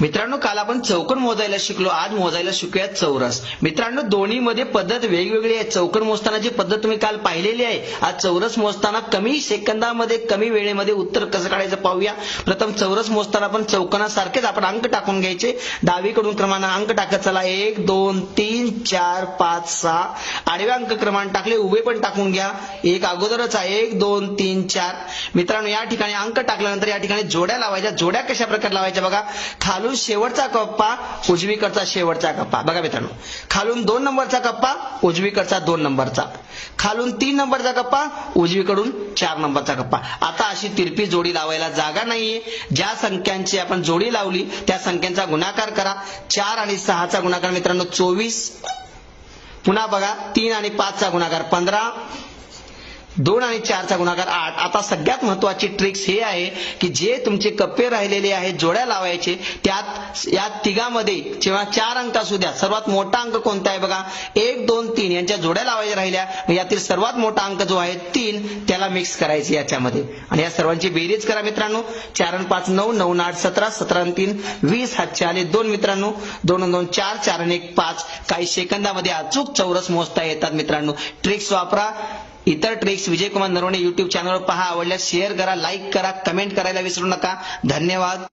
मित्रांनो काल आपण चौकन मोजायला शिकलो. आज मोजायला शिकूया चौरस. मित्रांनो दोन्हीमध्ये पद्धत वेगवेगळी आहे. चौकन मोजतानाची पद्धत तुम्ही काल पाहिलेली आहे आज चौरस मोजताना कमी सेकंदामध्ये कमी वेळेमध्ये उत्तर कसं काढायचं पाहूया. प्रथम चौरस मोजताना आपण चौकनासारखेच आपण अंक टाकून घ्यायचे. डावीकडून क्रमांक अंक टाकत चला. एक दोन तीन चार पाच सहा. आडव्या अंक क्रमांक टाकले उभे पण टाकून घ्या. एक अगोदरच आहे. एक दोन तीन चार. मित्रांनो या ठिकाणी अंक टाकल्यानंतर या ठिकाणी जोड्या लावायच्या. जोड्या कशा प्रकारे लावायच्या बघा. खालून शेवटचा कप्पा उजवीकडचा शेवटचा कप्पा. बघा मित्रांनो. खालून दोन नंबरचा कप्पा उजवीकडचा दोन नंबरचा. खालून तीन नंबरचा कप्पा उजवीकडून चार नंबरचा कप्पा. आता अशी तिरपी जोडी लावायला जागा नाहीये. ज्या संख्यांची आपण जोडी लावली त्या संख्यांचा गुणाकार करा. चार आणि सहाचा गुणाकार मित्रांनो चोवीस. पुन्हा बघा तीन आणि पाचचा गुणाकार पंधरा. दोन आणि चारचा गुणाकार आठ. आता सगळ्यात महत्वाची ट्रिक्स हे आहे की जे तुमचे कप्पे राहिलेले आहेत जोड्या लावायचे त्यात या तिघामध्ये जेव्हा चार अंक असू द्या सर्वात मोठा अंक कोणता आहे बघा? एक दोन तीन यांच्या जोड्या लावायच्या राहिल्या. यातील सर्वात मोठा अंक जो आहे तीन त्याला मिक्स करायचे याच्यामध्ये. आणि या सर्वांची बेरीज करा मित्रांनो. चार आणि पाच नऊ नऊ आठ सतरा सतरा तीन वीस हातचे आले दोन मित्रांनो. दोन दोन चार चार आणि एक पाच. काही सेकंदामध्ये अचूक चौरस मोजता येतात मित्रांनो. ट्रिक्स वापरा. इतर ट्रिक्स विजय कुमार नरवणे युट्यूब चॅनलवर पहा. आवडल्यास शेअर करा लाईक करा कमेंट करायला विसरू नका. धन्यवाद.